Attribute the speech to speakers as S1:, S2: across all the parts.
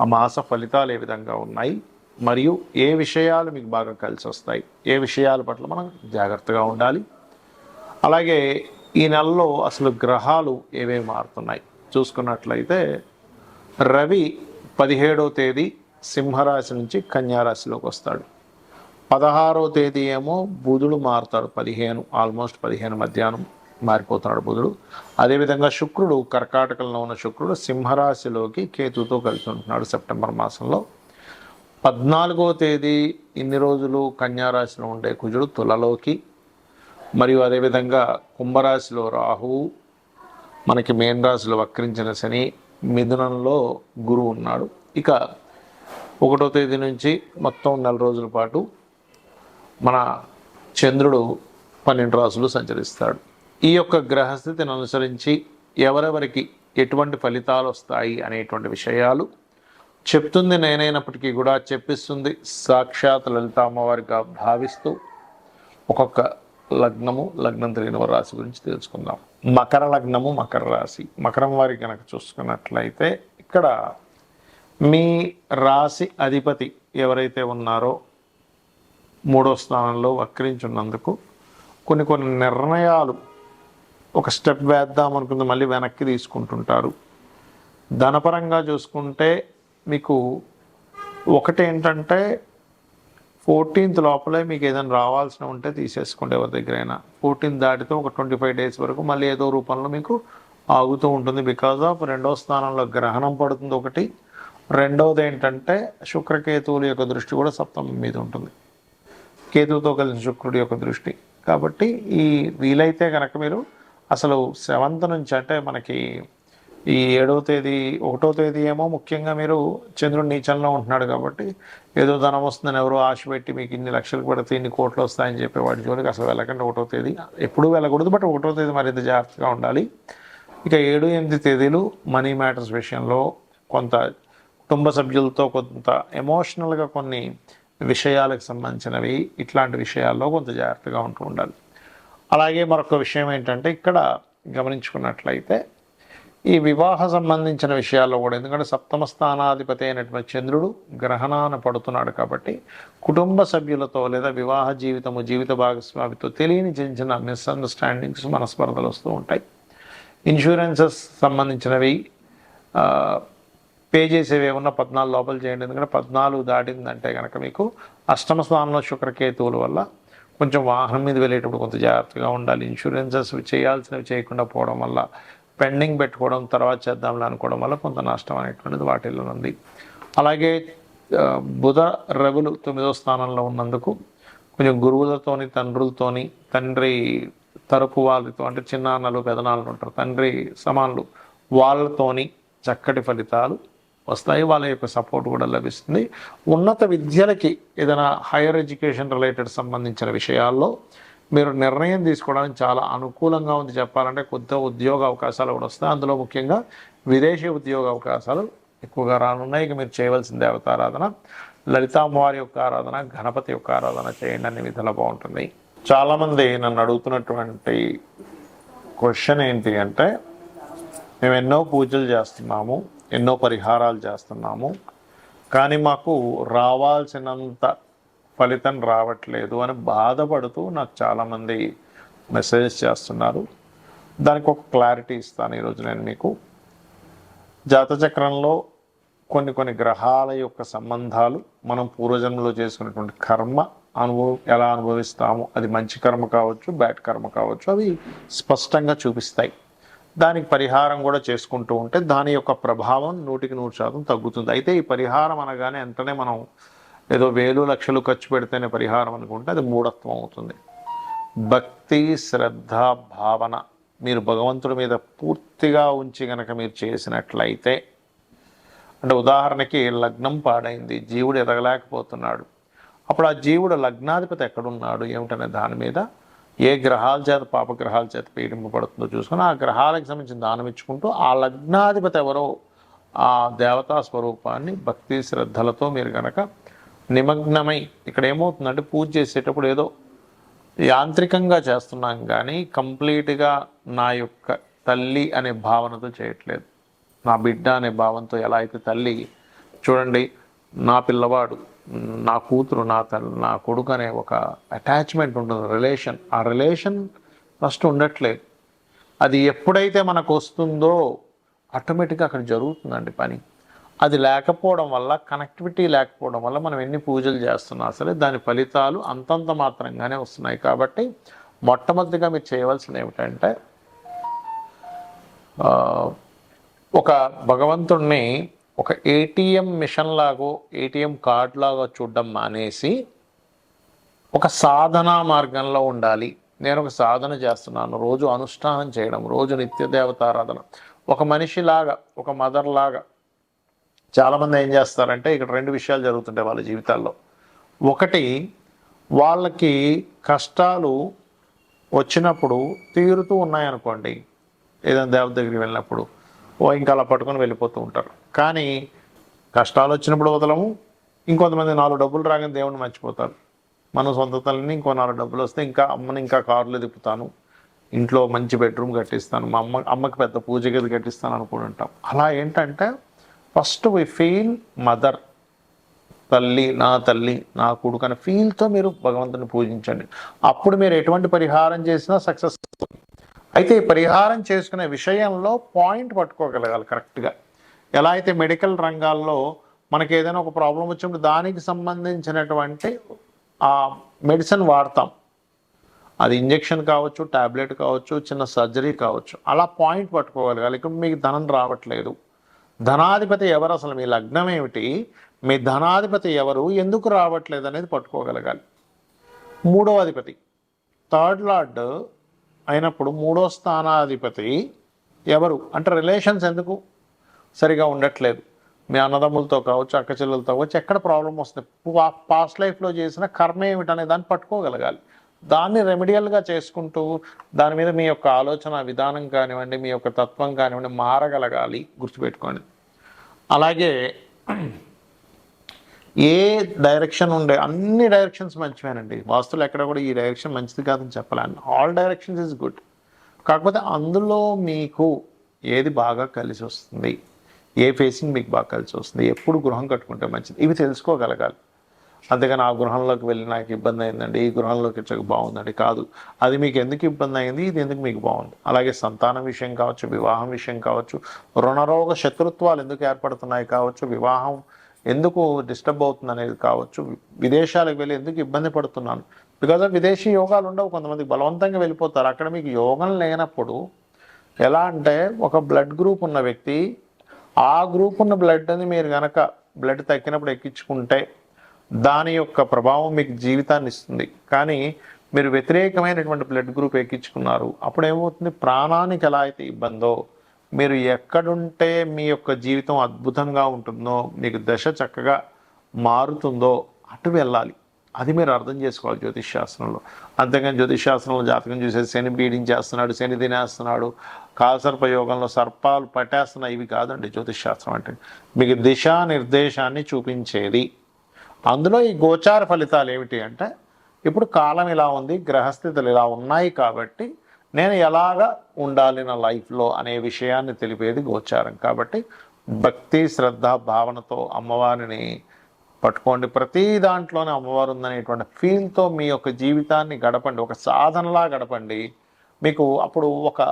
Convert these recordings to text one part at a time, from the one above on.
S1: ఆ మాస ఫలితాలు ఏ విధంగా ఉన్నాయి మరియు ఏ విషయాలు మీకు బాగా కలిసి వస్తాయి ఏ విషయాల పట్ల మనం జాగ్రత్తగా ఉండాలి. అలాగే ఈ నెలలో అసలు గ్రహాలు ఏవేవి మారుతున్నాయి చూసుకున్నట్లయితే రవి పదిహేడో తేదీ సింహరాశి నుంచి కన్యారాశిలోకి వస్తాడు. పదహారో తేదీ ఏమో బుధుడు మారుతాడు పదిహేను ఆల్మోస్ట్ పదిహేను మధ్యాహ్నం. మారిపోతున్నాడు బుధుడు. అదేవిధంగా శుక్రుడు కర్కాటకంలో ఉన్న శుక్రుడు సింహరాశిలోకి కేతుతో కలిసి ఉంటున్నాడు సెప్టెంబర్ మాసంలో. పద్నాలుగో తేదీ ఇన్ని రోజులు కన్యారాశిలో ఉండే కుజుడు తులలోకి. మరియు అదేవిధంగా కుంభరాశిలో రాహువు మనకి మేన్ రాశిలో వక్రించిన శని మిథునంలో గురువు ఉన్నాడు. ఇక ఒకటో తేదీ నుంచి మొత్తం నెల రోజుల పాటు మన చంద్రుడు పన్నెండు రాసులు సంచరిస్తాడు. ఈ యొక్క గ్రహస్థితిని అనుసరించి ఎవరెవరికి ఎటువంటి ఫలితాలు వస్తాయి అనేటువంటి విషయాలు చెప్తుంది నేనైనప్పటికీ కూడా చెప్పిస్తుంది సాక్షాత్ లలిత అమ్మవారిగా భావిస్తూ ఒక్కొక్క లగ్నము లగ్నం తెలియని రాశి గురించి తెలుసుకుందాం. మకర లగ్నము మకర రాశి. మకరం వారి కనుక చూసుకున్నట్లయితే ఇక్కడ మీ రాశి అధిపతి ఎవరైతే ఉన్నారో మూడో స్థానంలో వక్రించున్నందుకు కొన్ని కొన్ని నిర్ణయాలు ఒక స్టెప్ వేద్దాం అనుకుంది మళ్ళీ వెనక్కి తీసుకుంటుంటారు. ధనపరంగా చూసుకుంటే మీకు ఒకటి ఏంటంటే ఫోర్టీన్త్ లోపలే మీకు ఏదైనా రావాల్సిన ఉంటే తీసేసుకోండి ఎవరి దగ్గరైనా. ఫోర్టీన్త్ దాటితో ఒక ట్వంటీ ఫైవ్ డేస్ వరకు మళ్ళీ ఏదో రూపంలో మీకు ఆగుతూ ఉంటుంది. బికాజ్ ఆఫ్ రెండో స్థానంలో గ్రహణం పడుతుంది ఒకటి. రెండవది ఏంటంటే శుక్రకేతువుల యొక్క దృష్టి కూడా సప్తమం మీద ఉంటుంది. కేతువుతో కలిసిన శుక్రుడి యొక్క దృష్టి. కాబట్టి ఈ వీలైతే కనుక మీరు అసలు సెవెంత్ నుంచి అంటే మనకి ఈ ఏడవ తేదీ ఒకటో తేదీ ఏమో ముఖ్యంగా మీరు చంద్రుడు నీచంలో ఉంటున్నాడు కాబట్టి ఏదో ధనం వస్తుందని ఎవరో ఆశ పెట్టి మీకు ఇన్ని లక్షలు పడితే ఇన్ని కోట్లు వస్తాయని చెప్పి వాటి జోలికి అసలు వెళ్ళకండి ఒకటో తేదీ. ఎప్పుడూ వెళ్ళకూడదు బట్ ఒకటో తేదీ మరింత జాగ్రత్తగా ఉండాలి. ఇక ఏడు ఎనిమిది తేదీలు మనీ మ్యాటర్స్ విషయంలో కొంత కుటుంబ సభ్యులతో కొంత ఎమోషనల్గా కొన్ని విషయాలకు సంబంధించినవి ఇట్లాంటి విషయాల్లో కొంత జాగ్రత్తగా ఉంటూ ఉండాలి. అలాగే మరొక విషయం ఏంటంటే ఇక్కడ గమనించుకున్నట్లయితే ఈ వివాహ సంబంధించిన విషయాల్లో కూడా ఎందుకంటే సప్తమ స్థానాధిపతి అయినటువంటి చంద్రుడు గ్రహణాన పడుతున్నాడు కాబట్టి కుటుంబ సభ్యులతో లేదా వివాహ జీవితము జీవిత భాగస్వామితో తెలియని చిన్న చిన్న మిస్అండర్స్టాండింగ్స్ మనస్పర్ధలు వస్తూ ఉంటాయి. ఇన్సూరెన్సెస్ సంబంధించినవి పే చేసేవి ఏమన్నా పద్నాలుగు లోపల చేయండి ఎందుకంటే పద్నాలుగు దాటిందంటే కనుక మీకు అష్టమ స్థానంలో శుక్రకేతువుల వల్ల కొంచెం వాహనం మీద వెళ్ళేటప్పుడు కొంత జాగ్రత్తగా ఉండాలి. ఇన్సూరెన్సెస్ చేయాల్సినవి చేయకుండా పోవడం వల్ల పెండింగ్ పెట్టుకోవడం తర్వాత చేద్దాంలే అనుకోవడం వల్ల కొంత నష్టం అనేటువంటిది వాటిల్లో ఉంది. అలాగే బుధ రవులు తొమ్మిదో స్థానంలో ఉన్నందుకు కొంచెం గురువులతోని తండ్రులతోని తండ్రి తరపు వాళ్ళతో అంటే చిన్నాన్నలు పెదనాన్నలు ఉంటారు. తండ్రి సమానులు వాళ్ళతోని చక్కటి ఫలితాలు వస్తాయి వాళ్ళ యొక్క సపోర్ట్ కూడా లభిస్తుంది. ఉన్నత విద్యలకి ఏదైనా హైయర్ ఎడ్యుకేషన్ రిలేటెడ్ సంబంధించిన విషయాల్లో మీరు నిర్ణయం తీసుకోవడానికి చాలా అనుకూలంగా ఉంది చెప్పాలంటే కొత్త ఉద్యోగ అవకాశాలు కూడా వస్తాయి. అందులో ముఖ్యంగా విదేశీ ఉద్యోగ అవకాశాలు ఎక్కువగా రానున్నాయి. ఇక మీరు చేయవలసిన అవతారాధన. లలితామ్మవారి యొక్క ఆరాధన గణపతి యొక్క ఆరాధన చేయండి అనే విధాలు బాగుంటుంది. చాలామంది నన్ను అడుగుతున్నటువంటి క్వశ్చన్ ఏంటి అంటే మేము ఎన్నో పూజలు చేస్తున్నాము. ఎన్నో పరిహారాలు చేస్తున్నాము. కానీ మాకు రావాల్సినంత ఫలితం రావట్లేదు అని బాధపడుతూ నాకు చాలామంది మెసేజ్ చేస్తున్నారు. దానికి ఒక క్లారిటీ ఇస్తాను ఈరోజు నేను మీకు. జాతచక్రంలో కొన్ని కొన్ని గ్రహాల యొక్క సంబంధాలు మనం పూర్వజన్మలో చేసుకున్నటువంటి కర్మ అనుభవం ఎలా అనుభవిస్తాము అది మంచి కర్మ కావచ్చు బ్యాడ్ కర్మ కావచ్చు అవి స్పష్టంగా చూపిస్తాయి. దానికి పరిహారం కూడా చేసుకుంటూ ఉంటే దాని యొక్క ప్రభావం నూటికి నూరు శాతం తగ్గుతుంది. అయితే ఈ పరిహారం అనగానే వెంటనే మనం ఏదో వేలు లక్షలు ఖర్చు పెడితేనే పరిహారం అనుకుంటే అది మూఢత్వం అవుతుంది. భక్తి శ్రద్ధ భావన మీరు భగవంతుడి మీద పూర్తిగా ఉంచి గనక మీరు చేసినట్లయితే అంటే ఉదాహరణకి లగ్నం పాడైంది జీవుడు ఎదగలేకపోతున్నాడు. అప్పుడు ఆ జీవుడు లగ్నాధిపతి ఎక్కడున్నాడు ఏమిటనే దాని మీద ఏ గ్రహాల చేత పాపగ్రహాల చేత పీడింపబడుతుందో చూసుకొని ఆ గ్రహాలకు సంబంధించిన దానం ఇచ్చుకుంటూ ఆ లగ్నాధిపతి ఎవరో ఆ దేవతా స్వరూపాన్ని భక్తి శ్రద్ధలతో మీరు కనుక నిమగ్నమై ఇక్కడ ఏమవుతుందంటే పూజ చేసేటప్పుడు ఏదో యాంత్రికంగా చేస్తున్నాం కానీ కంప్లీట్గా నా యొక్క తల్లి అనే భావనతో చేయట్లేదు. నా బిడ్డ అనే భావంతో ఎలా అయితే తల్లి చూడండి నా పిల్లవాడు నా కూతురు నా తల్లి నా కొడుకు అనే ఒక అటాచ్మెంట్ ఉంటుంది రిలేషన్ ఆ రిలేషన్ ఫస్ట్ ఉండట్లేదు. అది ఎప్పుడైతే మనకు వస్తుందో ఆటోమేటిక్గా అక్కడ జరుగుతుందండి పని. అది లేకపోవడం వల్ల కనెక్టివిటీ లేకపోవడం వల్ల మనం ఎన్ని పూజలు చేస్తున్నా సరే దాని ఫలితాలు అంతంత మాత్రంగానే వస్తున్నాయి. కాబట్టి మొట్టమొదటిగా మీరు చేయవలసింది ఏమిటంటే ఒక భగవంతుణ్ణి ఒక ఏటీఎం మిషన్ లాగో ఏటీఎం కార్డ్ లాగో చూడడం మానేసి ఒక సాధనా మార్గంలో ఉండాలి. నేను ఒక సాధన చేస్తున్నాను. రోజు అనుష్ఠానం చేయడం రోజు నిత్య దేవతారాధన. ఒక మనిషిలాగా ఒక మదర్ లాగా చాలామంది ఏం చేస్తారంటే ఇక్కడ రెండు విషయాలు జరుగుతుంటాయి వాళ్ళ జీవితాల్లో. ఒకటి వాళ్ళకి కష్టాలు వచ్చినప్పుడు తీరుతూ ఉన్నాయనుకోండి ఏదైనా దేవత దగ్గరికి వెళ్ళినప్పుడు ఓ ఇంకా అలా పట్టుకొని వెళ్ళిపోతూ ఉంటారు. కానీ కష్టాలు వచ్చినప్పుడు వదలము. ఇంకొంతమంది నాలుగు డబ్బులు రాగానే దేవుడిని మర్చిపోతారు. మన సొంత తల్లిని ఇంకో నాలుగు డబ్బులు వస్తే ఇంకా అమ్మని ఇంకా కారులో తిప్పుతాను. ఇంట్లో మంచి బెడ్రూమ్ కట్టిస్తాను. మా అమ్మ అమ్మకి పెద్ద పూజ గది కట్టిస్తాను ఉంటాం. అలా ఏంటంటే ఫస్ట్ వి ఫీల్ మదర్. తల్లి నా తల్లి నా కొడుకు అనే ఫీల్తో మీరు భగవంతుని పూజించండి. అప్పుడు మీరు ఎటువంటి పరిహారం చేసినా సక్సెస్ అయితే ఈ పరిహారం చేసుకునే విషయంలో పాయింట్ పట్టుకోగలగాలి కరెక్ట్గా. ఎలా అయితే మెడికల్ రంగాల్లో మనకి ఏదైనా ఒక ప్రాబ్లం వచ్చినప్పుడు దానికి సంబంధించినటువంటి ఆ మెడిసిన్ వాడతాం. అది ఇంజెక్షన్ కావచ్చు టాబ్లెట్ కావచ్చు చిన్న సర్జరీ కావచ్చు. అలా పాయింట్ పట్టుకోగలగాలి ఇక్కడ మీకు ధనం రావట్లేదు. ధనాధిపతి ఎవరు అసలు? మీ లగ్నం ఏమిటి? మీ ధనాధిపతి ఎవరు? ఎందుకు రావట్లేదు అనేది పట్టుకోగలగాలి. మూడో అధిపతి. థర్డ్ లార్డ్ అయినప్పుడు మూడో స్థానాధిపతి ఎవరు? అంటే రిలేషన్స్ ఎందుకు? సరిగా ఉండట్లేదు. మీ అన్నదమ్ములతో కావచ్చు అక్క చెల్లెలతో కావచ్చు ఎక్కడ ప్రాబ్లం వస్తుంది? పాస్ట్ లైఫ్లో చేసిన కర్మ ఏమిటనే దాన్ని పట్టుకోగలగాలి. దాన్ని రెమెడియల్గా చేసుకుంటూ దాని మీద మీ యొక్క ఆలోచన విధానం కానివ్వండి మీ యొక్క తత్వం కానివ్వండి మారగలగాలి. గుర్తుపెట్టుకోండి. అలాగే ఏ డైరెక్షన్ ఉండే అన్ని డైరెక్షన్స్ మంచివేనండి. వాస్తులు ఎక్కడ కూడా ఈ డైరెక్షన్ మంచిది కాదని చెప్పలేను. ఆల్ డైరెక్షన్స్ ఇస్ గుడ్ కాకపోతే అందులో మీకు ఏది బాగా కలిసి వస్తుంది? ఏ ఫేసింగ్ మీకు బాగా కలిసి వస్తుంది? ఎప్పుడు గృహం కట్టుకుంటే మంచిది? ఇవి తెలుసుకోగలగాలి. అంతేగాని ఆ గృహంలోకి వెళ్ళి నాకు ఇబ్బంది అయిందండి ఈ గృహంలోకి వచ్చాక బాగుందండి. కాదు అది మీకు ఎందుకు ఇబ్బంది అయింది? ఇది ఎందుకు మీకు బాగుంది? అలాగే సంతానం విషయం కావచ్చు వివాహం విషయం కావచ్చు రుణరోగ శత్రుత్వాలు ఎందుకు ఏర్పడుతున్నాయి కావచ్చు వివాహం ఎందుకు డిస్టర్బ్ అవుతుంది అనేది కావచ్చు విదేశాలకు వెళ్ళి ఎందుకు ఇబ్బంది పడుతున్నాను? బికాజ్ ఆఫ్ విదేశీ యోగాలు ఉండవు కొంతమంది బలవంతంగా వెళ్ళిపోతారు. అక్కడ మీకు యోగం లేనప్పుడు ఎలా అంటే ఒక బ్లడ్ గ్రూప్ ఉన్న వ్యక్తి ఆ గ్రూప్ ఉన్న బ్లడ్ని మీరు కనుక బ్లడ్ తగ్గినప్పుడు ఎక్కించుకుంటే దాని యొక్క ప్రభావం మీకు జీవితాన్ని ఇస్తుంది. కానీ మీరు వ్యతిరేకమైనటువంటి బ్లడ్ గ్రూప్ ఎక్కించుకున్నారు. అప్పుడు ఏమవుతుంది ప్రాణానికి ఎలా అయితే ఇబ్బందో మీరు ఎక్కడుంటే మీ యొక్క జీవితం అద్భుతంగా ఉంటుందో మీకు దశ చక్కగా మారుతుందో అటు వెళ్ళాలి. అది మీరు అర్థం చేసుకోవాలి జ్యోతిష్ శాస్త్రంలో. అంతేగాని జ్యోతిష్ శాస్త్రంలో జాతకం చూసేసి శని పీడించేస్తున్నాడు శని తినేస్తున్నాడు కాల్సర్పయోగంలో సర్పాలు పట్టేస్తున్నాయి ఇవి కాదండి జ్యోతిష్ శాస్త్రం అంటే. మీకు దిశా నిర్దేశాన్ని చూపించేది. అందులో ఈ గోచార ఫలితాలు ఏమిటి అంటే ఇప్పుడు కాలం ఇలా ఉంది గ్రహస్థితులు ఇలా ఉన్నాయి కాబట్టి నేను ఎలాగా ఉండాలి నా లైఫ్లో అనే విషయాన్ని తెలిపేది గోచారం. కాబట్టి భక్తి శ్రద్ధ భావనతో అమ్మవారిని పట్టుకోండి. ప్రతి దాంట్లోనే అమ్మవారు ఉందనేటువంటి ఫీల్తో మీ యొక్క జీవితాన్ని గడపండి. ఒక సాధనలా గడపండి. మీకు అప్పుడు ఒక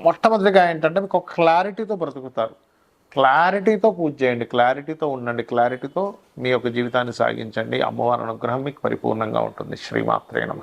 S1: మొట్టమొదటిగా ఏంటంటే మీకు ఒక క్లారిటీతో బ్రతుకుతారు. క్లారిటీతో పూజ చేయండి. క్లారిటీతో ఉండండి. క్లారిటీతో మీ యొక్క జీవితాన్ని సాగించండి. అమ్మవారి అనుగ్రహం మీకు పరిపూర్ణంగా ఉంటుంది. శ్రీమాత్రే నమ.